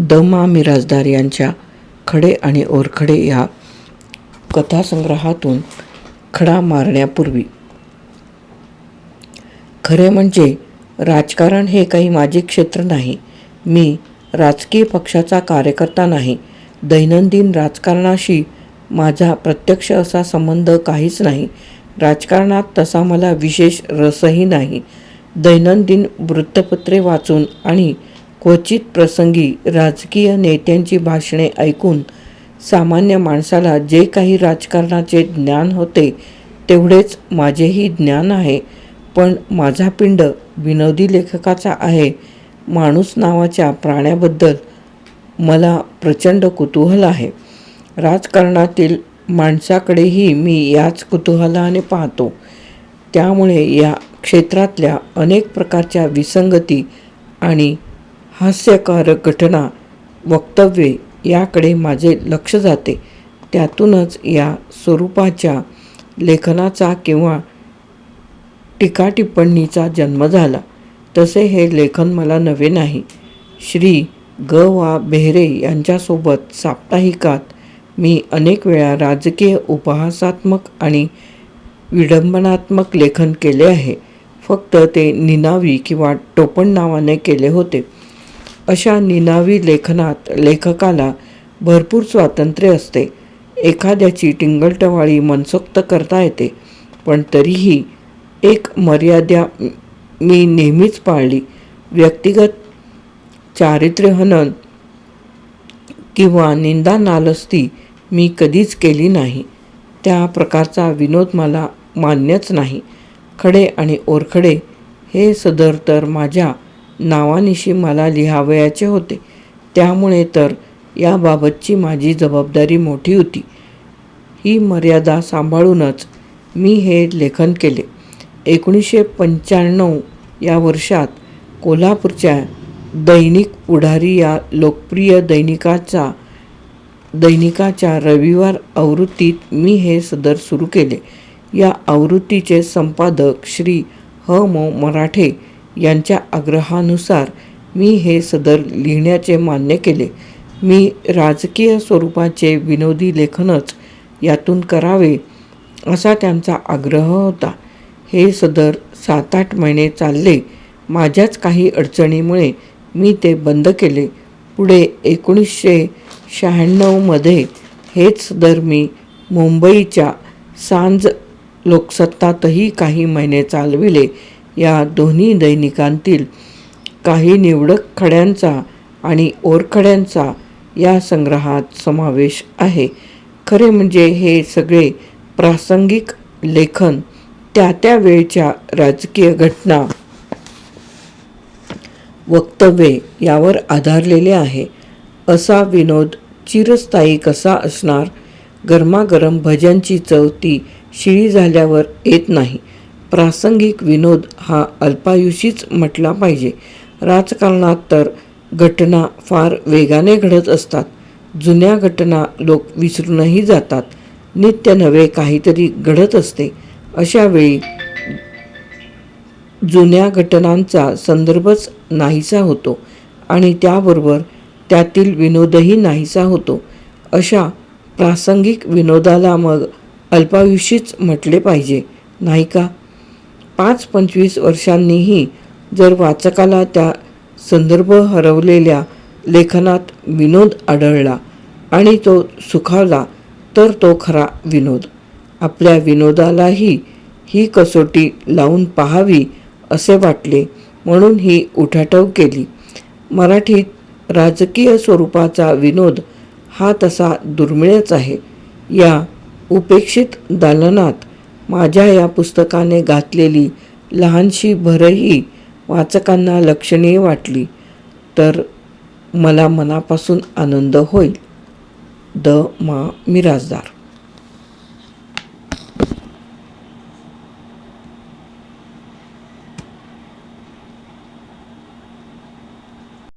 The मा मिराजदार यांच्या खडे आणि ओरखडे या कथासंग्रहातून खडा मारण्यापूर्वी. खरे म्हणजे राजकारण हे काही माझे क्षेत्र नाही. मी राजकीय पक्षाचा कार्यकर्ता नाही. दैनंदिन राजकारणाशी माझा प्रत्यक्ष असा संबंध काहीच नाही. राजकारणात तसा मला विशेष रसही नाही. दैनंदिन वृत्तपत्रे वाचून आणि क्वचित प्रसंगी राजकीय नेत्यांची भाषणे ऐकून सामान्य माणसाला जे काही राजकारणाचे ज्ञान होते तेवढेच माझेही ज्ञान आहे. पण माझा पिंड विनोदी लेखकाचा आहे. माणूस नावाच्या प्राण्याबद्दल मला प्रचंड कुतूहल आहे. राजकारणातील माणसाकडेही मी याच कुतूहलाने पाहतो. त्यामुळे या क्षेत्रातल्या अनेक प्रकारच्या विसंगती आणि हास्यकारक घटना वक्तव्ये याकडे माझे लक्ष जाते. त्यातूनच या स्वरूपाच्या लेखनाचा किंवा टीकाटिप्पणीचा जन्म झाला. तसे हे लेखन मला नवे नाही. श्री ग. वा. बेहरे यांच्यासोबत साप्ताहिकात मी अनेक वेळा राजकीय उपहासात्मक आणि विडंबनात्मक लेखन केले आहे. फक्त ते निनावी किंवा टोपण नावाने केले होते. अशा निनावी लेखनात लेखकाला भरपूर स्वातंत्र्य असते. एखाद्याची टिंगलटवाळी मनसोक्त करता येते पण तरीही एक मर्यादा मी नेहमीच पाळली. व्यक्तिगत चारित्र्यहनन किंवा निंदा नालस्ती मी कधीच केली नाही. त्या प्रकारचा विनोद मला मान्यच नाही. खडे आणि ओरखडे हे सदर तर माझ्या नावानिशी मला लिहावयाचे होते. त्यामुळे तर याबाबतची माझी जबाबदारी मोठी होती. ही मर्यादा सांभाळूनच मी हे लेखन केले. एकोणीसशे पंच्याण्णव या वर्षात कोल्हापूरच्या दैनिक पुढारी या लोकप्रिय दैनिकाचा दैनिकाच्या रविवार आवृत्तीत मी हे सदर सुरू केले. या आवृत्तीचे संपादक श्री ह. मो. मराठे यांच्या आग्रहानुसार मी हे सदर लिहिण्याचे मान्य केले. मी राजकीय स्वरूपाचे विनोदी लेखनच यातून करावे असा त्यांचा आग्रह होता. हे सदर सात आठ महिने चालले. माझ्याच काही अडचणीमुळे मी ते बंद केले. पुढे एकोणीसशे शहाण्णवमध्ये हेच सदर मी मुंबईच्या सांज लोकसत्तातही काही महिने चालविले. या दोन्ही दैनिकांतील काही निवडक खड्यांचा आणि ओरखड्यांचा या संग्रहात समावेश आहे. खरे म्हणजे हे सगळे प्रासंगिक लेखन त्या त्या वेळच्या राजकीय घटना वक्तव्ये यावर आधारलेले आहे. असा विनोद चिरस्थायी कसा असणार? गरमागरम भजनची चव ती शिळी झाल्यावर येत नाही. प्रासंगिक विनोद हा अल्पायुषीच म्हटला पाहिजे. राजकारणात तर घटना फार वेगाने घडत असतात. जुन्या घटना लोक विसरूनही जातात. नित्य नवे काहीतरी घडत असते. अशा वेळी जुन्या घटनांचा संदर्भच नाहीसा होतो आणि त्याबरोबर त्यातील विनोदही नाहीसा होतो. अशा प्रासंगिक विनोदाला मग अल्पायुषीच म्हटले पाहिजे नाही का? पाच पंचवीस वर्षांनीही जर वाचकाला त्या संदर्भ हरवलेल्या लेखनात विनोद आढळला आणि तो सुखावला तर तो खरा विनोद. आपल्या विनोदालाही ही कसोटी लावून पाहावी असे वाटले म्हणून ही उठाठव केली. मराठीत राजकीय स्वरूपाचा विनोद हा तसा दुर्मिळच आहे. या उपेक्षित दालनात माझ्या या पुस्तकाने घातलेली लहानशी भरही वाचकांना लक्षणीय वाटली तर मला मनापासून आनंद होईल. द मा मिराजदार